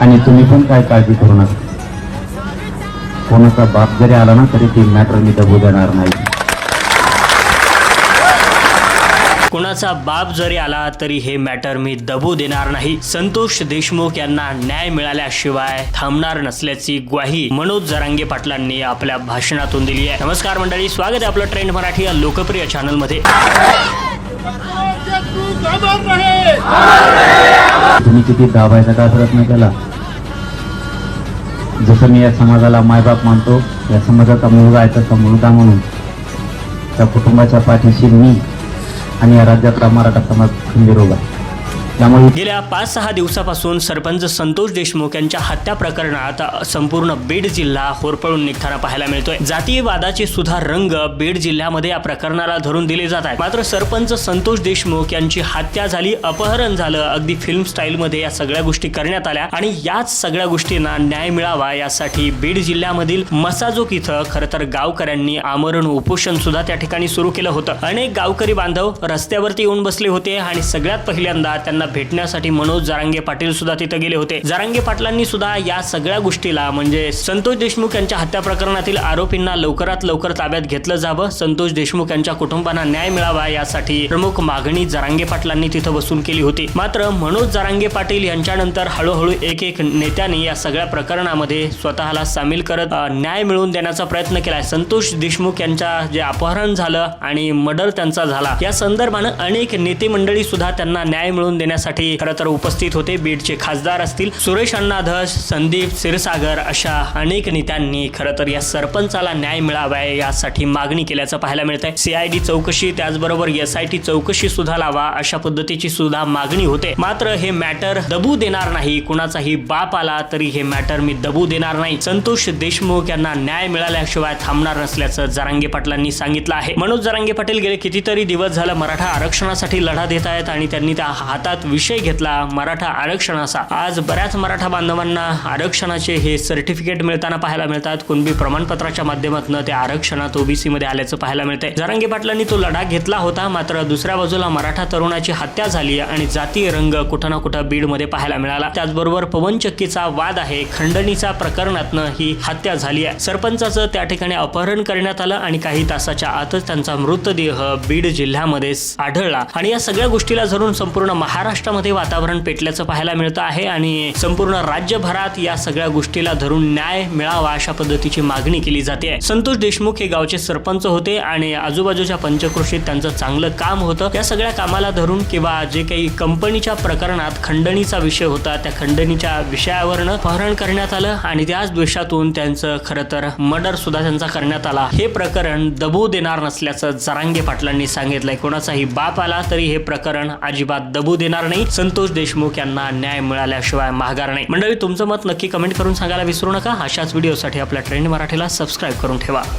आणि तुम्ही पण काय काळजी करू नका. कोणाचा बाप जरी आला ना तरी ती मॅटर मी दबू देणार नाही. कुणाचा बाप जरी आला तरी हे मॅटर मी दबू देणार नाही. संतोष देशमुख यांना न्याय मिळाल्याशिवाय थांबणार नसल्याची ग्वाही मनोज जरांगे पाटलांनी आपल्या भाषणातून दिली आहे. नमस्कार मंडळी स्वागत आहे आपलं ट्रेंड मराठी या लोकप्रिय चॅनलमध्ये तुम्ही किती दाबायचा का प्रयत्न केला जसं मी या समाजाला मायबाप मानतो या समाजाचा मुलगा आहे तसा मुलगा म्हणून त्या कुटुंबाच्या पाठीशी मी आणि या राज्यातला मराठा समाज खंबीर उभा आहे. त्यामुळे गेल्या पाच सहा दिवसापासून सरपंच संतोष देशमुख यांच्या हत्या प्रकरणात संपूर्ण बीड जिल्हा होरपळून निघताना पाहायला मिळतोय. जातीय वादाचे सुद्धा रंग बीड जिल्ह्यामध्ये या प्रकरणाला धरून दिले जात आहेत. मात्र सरपंच संतोष देशमुख यांची हत्या झाली अपहरण झालं अगदी फिल्म स्टाईलमध्ये या सगळ्या गोष्टी करण्यात आल्या आणि याच सगळ्या गोष्टींना न्याय मिळावा यासाठी बीड जिल्ह्यामधील मसाजोक इथं खरं तर गावकऱ्यांनी आमरण उपोषण सुद्धा त्या ठिकाणी सुरू केलं होतं. अनेक गावकरी बांधव रस्त्यावरती येऊन बसले होते आणि सगळ्यात पहिल्यांदा त्यांना भेटण्यासाठी मनोज जारांगे पाटील सुद्धा तिथे गेले होते. जारांगे पाटलांनी सुद्धा या सगळ्या गोष्टीला म्हणजे संतोष देशमुख यांच्या हत्या प्रकरणातील आरोपींना लवकरात लवकर ताब्यात घेतलं जावं संतोष देशमुख यांच्या कुटुंबांना न्याय मिळावा यासाठी प्रमुख मागणी जारांगे पाटलांनी तिथं बसून केली होती. मात्र मनोज जारांगे पाटील यांच्यानंतर हळूहळू एक एक नेत्यांनी या सगळ्या प्रकरणामध्ये स्वतःला सामील करत न्याय मिळवून देण्याचा प्रयत्न केलाय. संतोष देशमुख यांच्या जे अपहरण झालं आणि मर्डर त्यांचा झाला या संदर्भानं अनेक नेते मंडळी सुद्धा त्यांना न्याय मिळवून देण्यासाठी खरं तर उपस्थित होते बीडचे खासदार असतील सुरेश अण्णा धस संदीप क्षीरसागर अशा अनेक नेत्यांनी खरं तर या सरपंचाला न्याय मिळावा यासाठी मागणी केल्याचं पाहायला मिळत आहे सीआयडी चौकशी त्याचबरोबर एस आय टी चौकशी सुद्धा लावा अशा पद्धतीची सुद्धा मागणी होते. मात्र हे मॅटर दबू देणार नाही कुणाचाही बाप आला तरी हे मॅटर मी दबू देणार नाही. संतोष देशमुख यांना न्याय मिळाल्याशिवाय थांबणार नसल्याचं जरांगे पाटलांनी सांगितलं आहे. मनोज जरांगे पाटील गेले कितीतरी दिवस झालं मराठा आरक्षणासाठी लढा देत आहेत आणि त्यांनी त्या हातात विषय घेतला मराठा आरक्षणाचा. आज बऱ्याच मराठा बांधवांना आरक्षणाचे हे सर्टिफिकेट मिळताना पाहायला मिळतात. कुणबी प्रमाणपत्राच्या माध्यमातून ते आरक्षणात ओबीसी मध्ये आल्याचं पाहायला मिळतंय. जरांगी पाटलांनी तो लढा घेतला होता मात्र दुसऱ्या बाजूला मराठा तरुणाची हत्या झाली आणि जातीय रंग कुठं ना कुठं बीडमध्ये पाहायला मिळाला. त्याचबरोबर पवन चक्कीचा वाद आहे. खंडणीचा प्रकरणातनं ही हत्या झाली आहे. सरपंचाचं त्या ठिकाणी अपहरण करण्यात आलं आणि काही तासाच्या आतच त्यांचा मृतदेह बीड जिल्ह्यामध्ये आढळला. आणि या सगळ्या गोष्टीला धरून संपूर्ण महाराष्ट्रामध्ये वातावरण पेटल्याचं पाहायला मिळतं आहे आणि संपूर्ण राज्यभरात या सगळ्या गोष्टीला धरून न्याय मिळावा अशा पद्धतीची मागणी केली जाते. संतोष देशमुख हे गावचे सरपंच होते आणि आजूबाजूच्या पंचक्रोशीत त्यांचं चांगलं काम होतं. या सगळ्या कामाला धरून किंवा जे काही कंपनीच्या प्रकरणात खंडणीचा विषय होता त्या खंडणीच्या विषयावरनं अपहरण करण्यात आलं आणि त्याच द्वेषातून त्यांचं खरं तर मर्डर सुद्धा त्यांचा करण्यात आला. हे प्रकरण दबू देणार नसल्याचं जरांगे पाटलांनी सांगितलंय. कोणाचाही बाप आला तरी हे प्रकरण अजिबात दबू देणार नाही संतोष देशमुख यांना न्याय मिळाल्याशिवाय माघार नाही मंडळी तुमचं मत नक्की कमेंट करून सांगायला विसरू नका. अशाच व्हिडिओसाठी आपल्या ट्रेंड मराठीला सबस्क्राईब करून ठेवा.